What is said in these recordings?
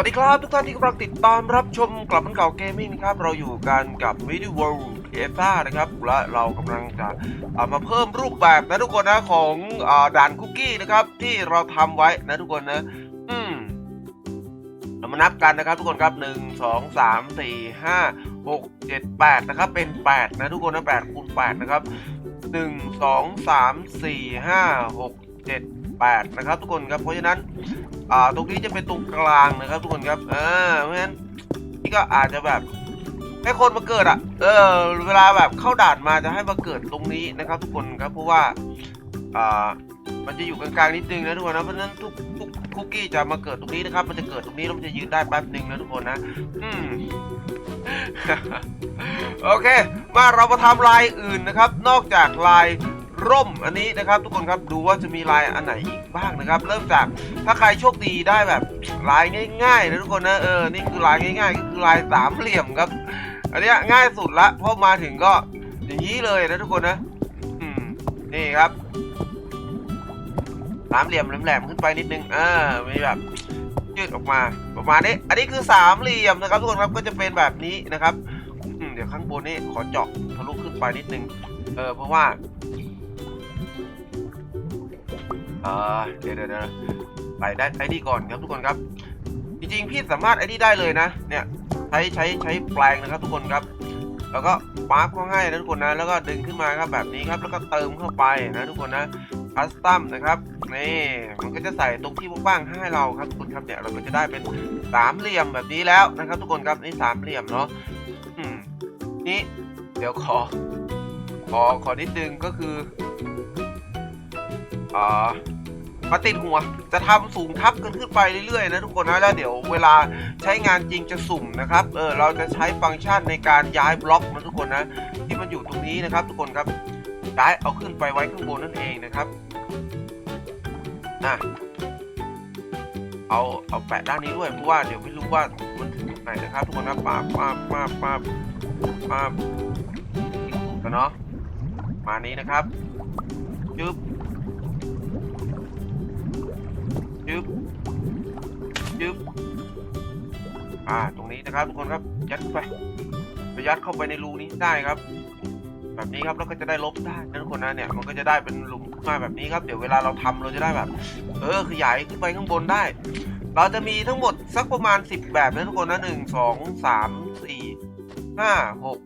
วัสดีครับ ทุกท่านที่กำลังติดตามรับชมกลับมันเก่าเกมมิ่งนะครับ เราอยู่กันกับ m i d w o r l d p a นะครับ และเรากำลังจะเอามาเพิ่มรูปแบบนะทุกคนนะของอด่านคุกกี้นะครับ ที่เราทำไว้นะทุกคนนะ อืมเรามานับกันนะครับ ทุกคนครับหนึ่งสองสามสี่ห้าหกเจ็ดแปดนะครับ เป็นแปดนะทุกคนนะแปดคูณแปดนะครับหนึ่งสอง สามสี่ห้าหกเจ็ดแปดนะครับทุกคนครับเพราะฉะนั้นอ่าตรงนี้จะเป็นตรงกลางนะครับทุกคนครับเออเพราะฉะนั้นนี่ก็อาจจะแบบให้คนมาเกิดอะเออเวลาแบบเข้าด่านมาจะให้มาเกิดตรงนี้นะครับ ทุกคนครับเพราะว่าอ่ามันจะอยู่กลางๆนิดนึงนะทุกคนนะเพราะฉะนั้นทุกทุกคุกกี้จะมาเกิดตรงนี้นะครับ มันจะเกิดตรงนี้แล้วมันจะยืนได้แป๊บหนึ่งนะทุกคนนะอืมโอเค มาเรามาทำลายอื่นนะครับ นอกจากลาย ร่มอันนี้นะครับ ทุกคนครับดูว่าจะมีลายอันไหนอีกบ้างนะครับ เริ่มจากถ้าใครโชคดีได้แบบลายง่ายๆนะทุกคนนะเออนี่คือลายง่ายๆก็คือลายสามเหลี่ยมครับอันนี้ง่ายสุดละเพราะมาถึงก็อย่างนี้เลยนะทุกคนนะอืมนี่ครับสามเหลี่ยมแหลมๆขึ้นไปนิดนึงอ่ามีแบบยืดออกมาประมาณนี้ อันนี้คือสามเหลี่ยมนะครับทุกคนครับก็จะเป็นแบบนี้นะครับเดี๋ยวข้างบนนี่ขอเจาะทะลุขึ้นไปนิดนึง เออเพราะว่า ออเดี๋ยวเดี๋ยวเดี๋ยวไปได้ไอ้นี่ก่อนครับทุกคนครับ จริงๆพี่สามารถไอ้นี่ได้เลยนะ เนี่ยใช้ใช้ใช้แปลงนะครับทุกคนครับ แล้วก็ปาร์คเข้าให้นะทุกคนนะแล้วก็ดึงขึ้นมาครับแบบนี้ครับ แล้วก็เติมเข้าไปนะทุกคนนะคัสตัมนะครับนี่มันก็จะใส่ตรงที่ว่างๆให้เราครับทุกคนครับเนี่ยเราก็จะได้เป็นสามเหลี่ยมแบบนี้แล้วนะครับ ทุกคนครับนี่สามเหลี่ยมเนาะนี่เดี๋ยวขอขอขอนิดนึงก็คือ อ่ามาติดหัว จะทำสูงทับกันขึ้นไปเรื่อยๆนะทุกคนนะแล้วเดี๋ยวเวลาใช้งานจริงจะสุ่มนะครับ เออเราจะใช้ฟังก์ชันในการย้ายบล็อกนะทุกคนนะ ที่มันอยู่ตรงนี้นะครับ ทุกคนครับย้ายเอาขึ้นไปไว้ข้างบนนั่นเองนะครับนะเอาเอาแปะด้านนี้ด้วยเพราะว่าเดี๋ยวไม่รู้ว่ามันถึงไหนนะครับ ทุกคนนะปาบปาบปาบปาบปาบกันเนาะมานี้นะครับยึบยึบ ยึบอ่า ตรงนี้นะครับทุกคนครับ ยัดเข้าไปไปยัดเข้าไปในรูนี้ได้ครับ แบบนี้ครับแล้วก็จะได้ลบได้นะทุกคนนะเนี่ย มันก็จะได้เป็นหลุมขึ้นมาแบบนี้ครับ เดี๋ยวเวลาเราทำเราจะได้แบบ เออ ขยายขึ้นไปข้างบนได้ เราจะมีทั้งหมดสักประมาณ 10 แบบนะทุกคนนะหนึ่งสองสามสี่ห้าหก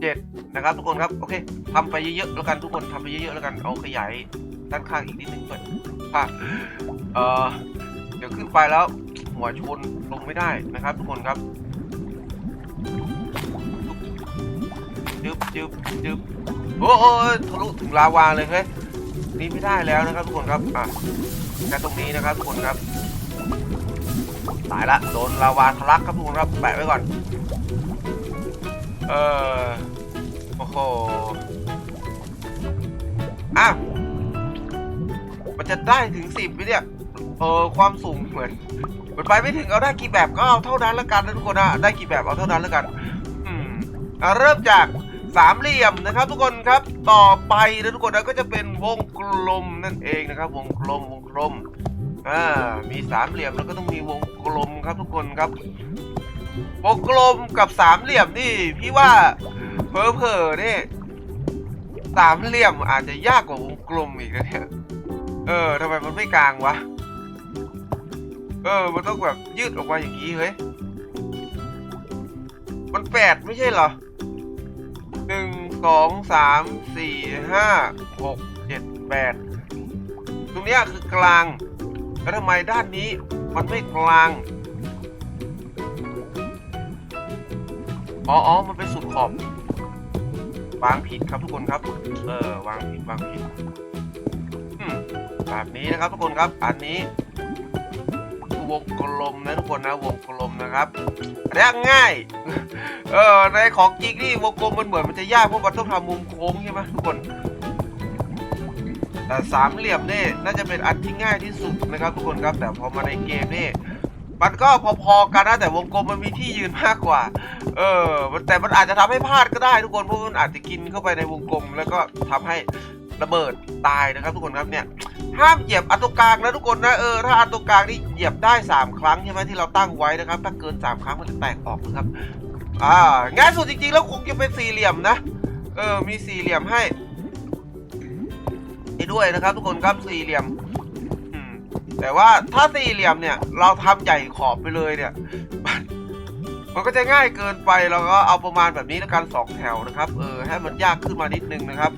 เจ็ดนะครับทุกคนครับ โอเคทำไปเยอะๆแล้วกันทุกคนทำไปเยอะๆแล้วกันเอาขยายด้านข้างอีกนิดนึงก่อนค่ะ เออเดี๋ยวขึ้นไปแล้วหัวชนลงไม่ได้นะครับทุกคนครับจึ๊บจึ๊บจึ๊บโอ้โหทะลุถึงลาวาเลยเฮ้ยนี่ไม่ได้แล้วนะครับทุกคนครับอะแค่ตรงนี้นะครับทุกคนครับตายละโดนลาวาทะลักครับทุกคนครับแปะไว้ก่อน เออโอ้โหอ้าวมันจะได้ถึงสิบไหมเนี่ย เออความสูงเหมือนมันไปไม่ถึงเอาได้กี่แบบก็เอาเท่านั้นละกันนะทุกคนนะได้กี่แบบเอาเท่านั้นละกันอืมอะเริ่มจากสามเหลี่ยมนะครับทุกคนครับต่อไปนะทุกคนนะก็จะเป็นวงกลมนั่นเองนะครับ วงกลมวงกลมอ่ามีสามเหลี่ยมแล้วก็ต้องมีวงกลมครับทุกคนครับ วงกลมกับสามเหลี่ยมนี่พี่ว่าเพอเพอๆนี่สามเหลี่ยมอาจจะยากกว่าวงกลมอีกนะเนี่ยเออทำไมมันไม่กลางวะ เออ มันต้องแบบยืดออกมาอย่างนี้เฮ้ย มันแปดไม่ใช่เหรอหนึ่งสองสามสี่ห้าหกเจ็ดแปดตรงเนี้ยคือกลาง แล้วทำไมด้านนี้มันไม่กลาง อ๋อออมันเป็นสุดขอบ วางผิดครับทุกคนครับ เออ วางผิด วางผิดแบบนี้นะครับทุกคนครับ อันนี้ วงกลมนะทุกคนนะวงกลมนะครับอันนี้ง่าย เออในของจริงนี่วงกลมมันเหมือนมันจะยากเพราะมันต้องทำมุมโค้งใช่ไหมทุกคนแต่สามเหลี่ยมนี่น่าจะเป็นอันที่ง่ายที่สุดนะครับทุกคนครับแต่พอมาในเกมนี่มันก็พอๆกันนะแต่วงกลมมันมีที่ยืนมากกว่า เออแต่มันอาจจะทำให้พลาดก็ได้ทุกคนเพราะมันอาจจะกินเข้าไปในวงกลม แล้วก็ทำให้ ระเบิดตายนะครับ ทุกคนครับเนี่ยห้ามเหยียบอัตรงกลางนะทุกคนนะเออถ้าอัตรงกลางนี่เหยียบได้ 3 ครั้งใช่ไหมที่เราตั้งไว้นะครับ ถ้าเกิน 3 ครั้งมันจะแตกออกนะครับอ่าง่ายสุดจริงๆแล้วคงจะเป็นสี่เหลี่ยมนะเออมีสี่เหลี่ยมให้ให้ด้วยนะครับ ทุกคนครับสี่เหลี่ยมแต่ว่าถ้าสี่เหลี่ยมเนี่ย เราทำใหญ่ขอบไปเลยเนี่ยมันก็จะง่ายเกินไปเราก็เอาประมาณแบบนี้แล้วกันสองแถวนะครับ เออให้มันยากขึ้นมานิดนึงนะครับ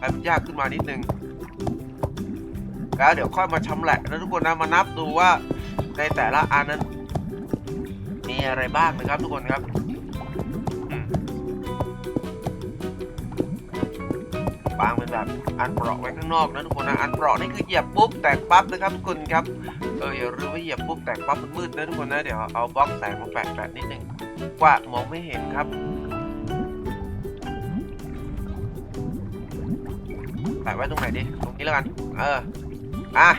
มันยากขึ้นมานิดนึงแล้วเดี๋ยวค่อยมาชำแหละนะทุกคนนะมานับดูว่าในแต่ละอันนั้น มีอะไรบ้างนะครับ ทุกคนครับอืมวางเป็นแบบอันเปราะไว้ข้างนอกนะทุกคนนะอันเปราะนี่คือเหยียบปุ๊บแตกปั๊บนะครับทุกคนครับเอออย่าลืมว่าเหยียบปุ๊บแตกปั๊บมันมืดนะทุกคนนะเดี๋ยวเอาบล็อกแสงมาแปะแปะนิดนึงกว่ามองไม่เห็นครับ ปะไว้ตรงไหนดิ ตรงนี้แล้วกัน เออ อะ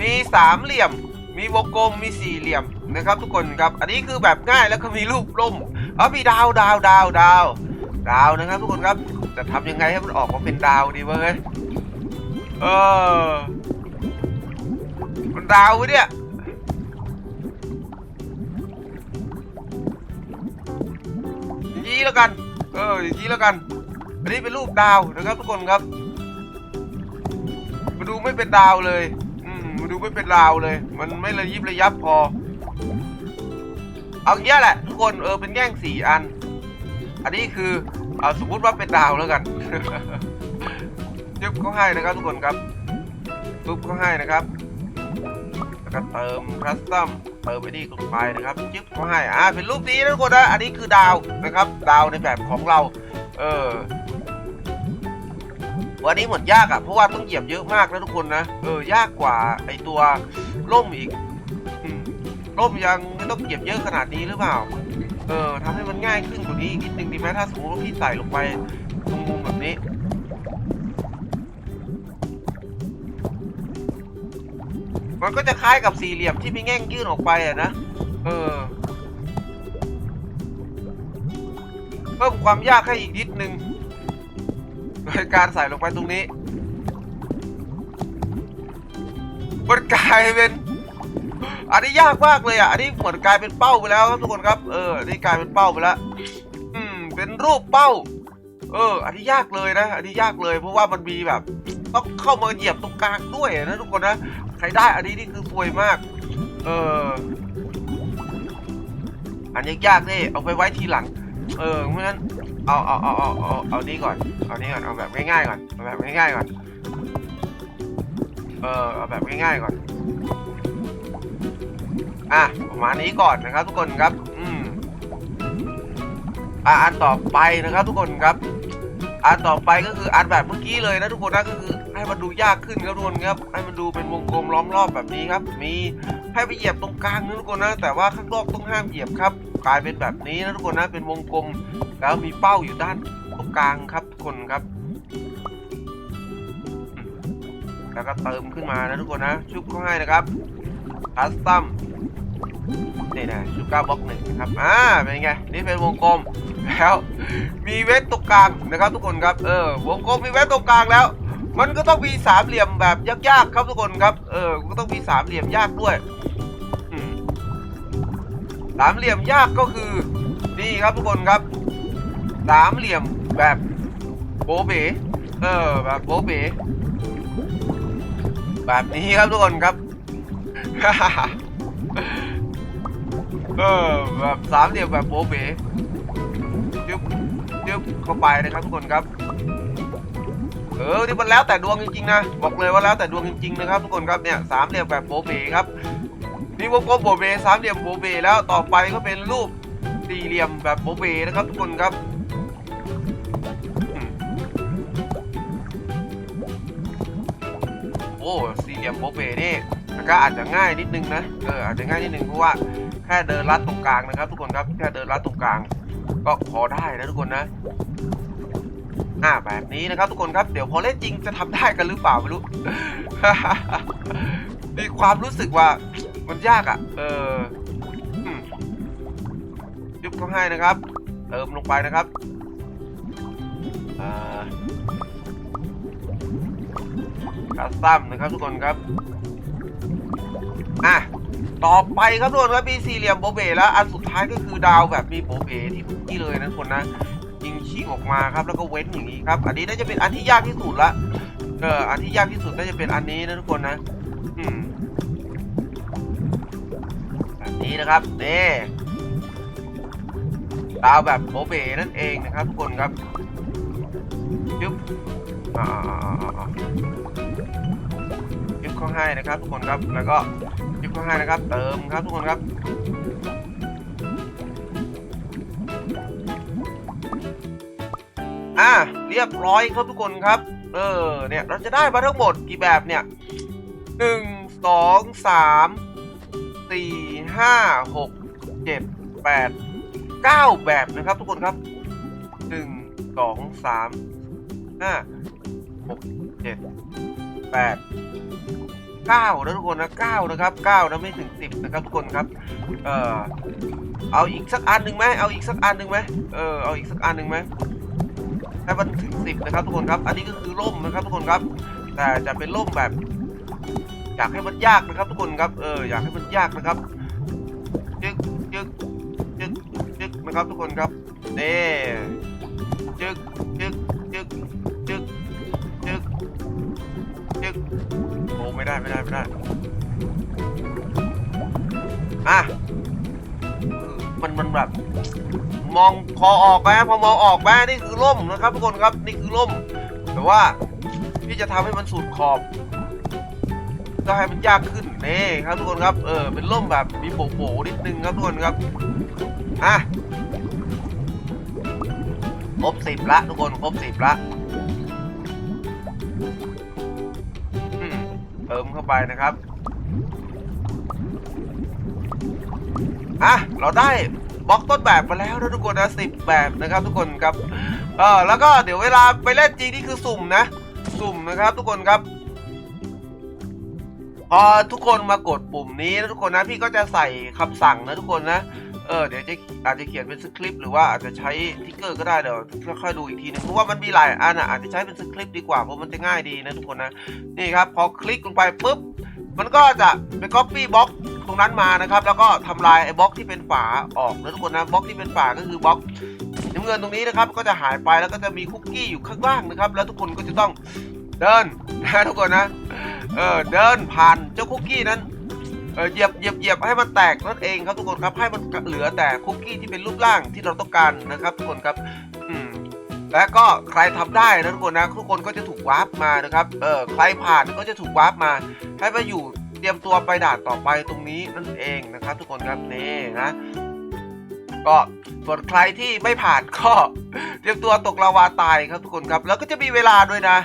มีสามเหลี่ยม มีวงกลม มีสี่เหลี่ยมนะครับทุกคนครับ อันนี้คือแบบง่ายแล้วก็มีรูปล่มเอ๋อมีดาวดาวดาวดาวดาวนะครับทุกคนครับ จะทำยังไงให้มันออกมาเป็นดาวดีวะเฮ้ยเออมันดาววะเนี่ยอย่างนี้แล้วกัน เอออย่างนี้แล้วกัน อันนี้เป็นรูปดาวนะครับทุกคนครับมาดูไม่เป็นดาวเลย อืมมาดูไม่เป็นดาวเลย มันไม่ระยิบระยับพอ เอาอย่างเงี้ยแหละ ทุกคนเออเป็นแง่งสี่อัน อันนี้คือเอาสมมุติว่าเป็นดาวแล้วกันยึบเขาให้นะครับทุกคนครับทุบเขาให้นะครับแล้วก็เติมคัสตอมเติมไปนี่ลงไปนะครับยึบเขาให้อ่าเป็นรูปนี้นะทุกคนนะอันนี้คือดาวนะครับ ดาวในแบบของเรา เออ วันนี้เหมือนยากอะ่ะเพราะว่าต้องเหยียบเยอะมากนะทุกคนนะ เออ ยากกว่าไอตัวล่มอีกอืมล่มยังไม่ต้องเหยียบเยอะขนาดนี้หรือเปล่า เออทำให้มันง่ายขึ้นกว่านี้อีกนิดนึงดีไหมถ้าสมมติว่าพี่ใส่ลงไปตรงมุมแบบนี้มันก็จะคล้ายกับสี่เหลี่ยมที่มีแง่งยื่นออกไปอะนะ เออ เพิ่มความยากให้อีกนิดนึง โดยการใส่ลงไปตรงนี้มันกลายเป็นอันนี้ยากมากเลยอะอันนี้เหมือนกลายเป็นเป้าไปแล้วครับทุกคนครับ เออนี่กลายเป็นเป้าไปแล้วอืม เป็นรูปเป้า เออ อันนี้ยากเลยนะอันนี้ยากเลย เพราะว่ามันมีแบบ ต้องเข้ามาเหยียบตรงกลางด้วยนะทุกคนนะใครได้อันนี้นี่คือฟวยมาก เอออันนี้ยากนี่เอาไปไว้ทีหลัง เออเพราะฉะนั้น เอาเอาเอาเอาเอาเอานี้ก่อน เอานี้ก่อน เอาแบบง่ายๆก่อน เอาแบบง่ายๆก่อน เออ เอาแบบง่ายๆก่อน อะประมาณนี้ก่อนนะครับ ทุกคนครับ อืมอะอันต่อไปนะครับ ทุกคนครับ อันต่อไปก็คืออันแบบเมื่อกี้เลยนะทุกคนนะก็คือ ให้มันดูยากขึ้นครับทุกคนครับ ให้มันดูเป็นวงกลมล้อมรอบแบบนี้ครับ มีให้ไปเหยียบตรงกลางนะทุกคนนะ แต่ว่าข้างนอกต้องห้ามเหยียบครับ กลายเป็นแบบนี้นะทุกคนนะเป็นวงกลม แล้วมีเป้าอยู่ด้านตรงกลางครับทุกคนครับ แล้วก็เติมขึ้นมานะทุกคนนะ ชุบเข้าให้นะครับคัสตัมนี่นะชุบก้าบล็อกหนึ่งครับอ่าเป็นไงนี่เป็นวงกลมแล้วมีเว้นตรงกลางนะครับ ทุกคนครับเออวงกลมมีเว้นตรงกลางแล้ว มันก็ต้องมีสามเหลี่ยมแบบยากๆครับทุกคนครับเออก็ต้องมีสามเหลี่ยมยากด้วย สามเหลี่ยมยากก็คือนี่ครับทุกคนครับ สามเหลี่ยมแบบโบเบเออแบบโบเบแบบนี้ครับทุกคนครับเออแบบสามเหลี่ยมแบบโบเบยึบยึบเข้าไปนะครับทุกคนครับเออนี่มันแล้วแต่ดวงจริงๆนะบอกเลยว่าแล้วแต่ดวงจริงๆนะครับทุกคนครับเนี่ยสามเหลี่ยมแบบโบเบครับ นี่วงกลมโบเบสามเหลี่ยมโบเบแล้วต่อไปก็เป็นรูปสี่เหลี่ยมแบบโบเบนะครับทุกคนครับโอ้สี่เหลี่ยมโบเบนี่ก็อาจจะง่ายนิดนึงนะเอออาจจะง่ายนิดนึงเพราะว่าแค่เดินลัดตรงกลางนะครับ ทุกคนครับแค่เดินลัดตรงกลาง ก็พอได้นะทุกคนนะอ่าแบบนี้นะครับทุกคนครับเดี๋ยวพอเล่นจริงจะทำได้กันหรือเปล่าไม่รู้มีความรู้สึกว่า มันยากอะ่ะ เออยุบเขาให้นะครับ เติมลงไปนะครับอ่าคัสตัมนะครับทุกคนครับ อะ ต่อไปครับทุกคนครับมีสี่เหลี่ยมโบเบแล้ว อันสุดท้ายก็คือดาวแบบมีโบเบที่เมื่อกี้เลยนะทุกคนนะยิงชิงออกมาครับ แล้วก็เว้นอย่างนี้ครับ อันนี้น่าจะเป็นอันที่ยากที่สุดละ เออ อันที่ยากที่สุดน่าจะเป็นอันนี้นะทุกคนนะ นี้นะครับนี่ดาวแบบโบเบนั่นเองนะครับทุกคนครับยึบยึบข้าให้นะครับทุกคนครับแล้วก็ยึบข้าให้นะครับ เติมครับทุกคนครับอะเรียบร้อยครับทุกคนครับ เออเนี่ยเราจะได้มาทั้งหมดกี่แบบเนี่ยหนึ่งสองสามสี่ ห้าหกเจ็ดแปดเก้าแบบนะครับ ทุกคนครับหนึ่งสองสามห้าหกเจ็ดแปดเก้านะทุกคนนะเก้านะครับเก้านะไม่ถึงสิบนะครับทุกคนครับเออเอาอีกสักอันหนึ่งไหมเอาอีกสักอันหนึ่งไหมเออเอาอีกสักอันหนึ่งไหมให้มันถึงสิบนะครับทุกคนครับ อันนี้ก็คือร่มนะครับทุกคนครับ แต่จะเป็นร่มแบบ อยากให้มันยากนะครับทุกคนครับ เอออยากให้มันยากนะครับ ครับทุกคนครับนี่จึ๊กจึ๊กจึ๊กจึ๊กจึ๊กจึ๊กโอ้ไม่ได้ไม่ได้ไม่ได้อะมันมันแบบมองคอออกไหมพอมองออกไหมนี่คือร่มนะครับ ทุกคนครับนี่คือร่ม แต่ว่าพี่จะทำให้มันสุดขอบก็ให้มันยากขึ้นนี่ครับทุกคนครับเออเป็นร่มแบบมีโบๆนิดนึงครับทุกคนครับอะ รบสิบละทุกคนครบสิบละเติมเข้าไปนะครับ อะ เราได้บล็อกต้นแบบมาแล้วนะทุกคนนะสิบแบบนะครับ ทุกคนครับ เออแล้วก็เดี๋ยวเวลาไปเล่นจริงนี่คือสุ่มนะ สุ่มนะครับ ทุกคนครับ พอทุกคนมากดปุ่มนี้นะทุกคนนะพี่ก็จะใส่คำสั่งนะทุกคนนะ เออเดี๋ยวจะอาจจะเขียนเป็นสคริปต์หรือว่าอาจจะใช้ทิกเกอร์ก็ได้เดี๋ยวค่อยๆดูอีกทีนึงเพราะว่ามันมีหลายอันอะอาจจะใช้เป็นสคริปต์ดีกว่าเพราะมันจะง่ายดีนะทุกคนนะนี่ครับพอคลิกลงไปปุ๊บมันก็จะเป็น copy box ตรงนั้นมานะครับ แล้วก็ทำลายไอ้บล็อกที่เป็นฝาออกนะทุกคนนะบล็อกที่เป็นฝาก็คือบล็อกน้ำเงินตรงนี้นะครับก็จะหายไปแล้วก็จะมีคุกกี้อยู่ข้างล่างนะครับ แล้วทุกคนก็จะต้องเดินนะทุกคนนะเออเดินผ่านเจ้าคุกกี้นั้น เออเหยียบเหยียบเหยียบให้มันแตกนั่นเองครับทุกคนครับให้มันเหลือแต่คุกกี้ที่เป็นรูปร่างที่เราต้องการนะครับ ทุกคนครับอืมและก็ใครทำได้นะทุกคนนะทุกคนก็จะถูกวาร์ปมานะครับเออใครผ่านก็จะถูกวาร์ปมา ให้มาอยู่เตรียมตัวไปด่านต่อไปตรงนี้นั่นเองนะครับ ทุกคนครับนี่นะก็ส่วนใครที่ไม่ผ่านก็เตรียมตัวตกลาวาตายครับทุกคนครับ แล้วก็จะมีเวลาด้วยนะ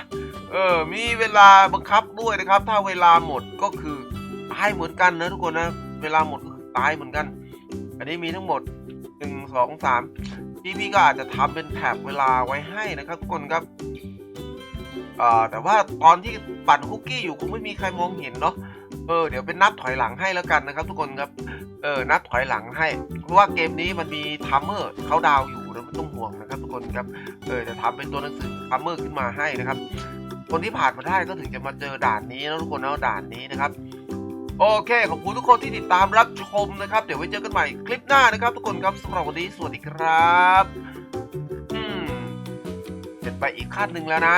เออมีเวลาบังคับด้วยนะครับ ถ้าเวลาหมดก็คือายเหมือนกันนะทุกคนนะ เวลาหมดตายเหมือนกัน อันนี้มีทั้งหมดหนึ่งสองสามพี่พี่ก็อาจจะทำเป็นแถบเวลาไว้ให้นะครับทุกคนครับแต่ว่าตอนที่ปั่นคุกกี้อยู่คงไม่มีใครมองเห็นเนาะเออเดี๋ยวเป็นนับถอยหลังให้แล้วกันนะครับ ทุกคนครับเออนับถอยหลังให้ เพราะว่าเกมนี้มันมีทัมเมอร์เขาดาวอยู่นะไม่ต้องห่วงนะครับ ทุกคนครับเออจะทำเป็นตัวหนังสือทัมเมอร์ขึ้นมาให้นะครับ คนที่ผ่านมาได้ก็ถึงจะมาเจอด่านนี้นะทุกคนนะด่านนี้นะครับ โอเค ขอบคุณทุกคนที่ติดตามรับชมนะครับ เดี๋ยวไว้เจอกันใหม่คลิปหน้านะครับ ทุกคนครับสำหรับวันนี้สวัสดีครับ อืมเสร็จไปอีกขั้นหนึ่งแล้วนะ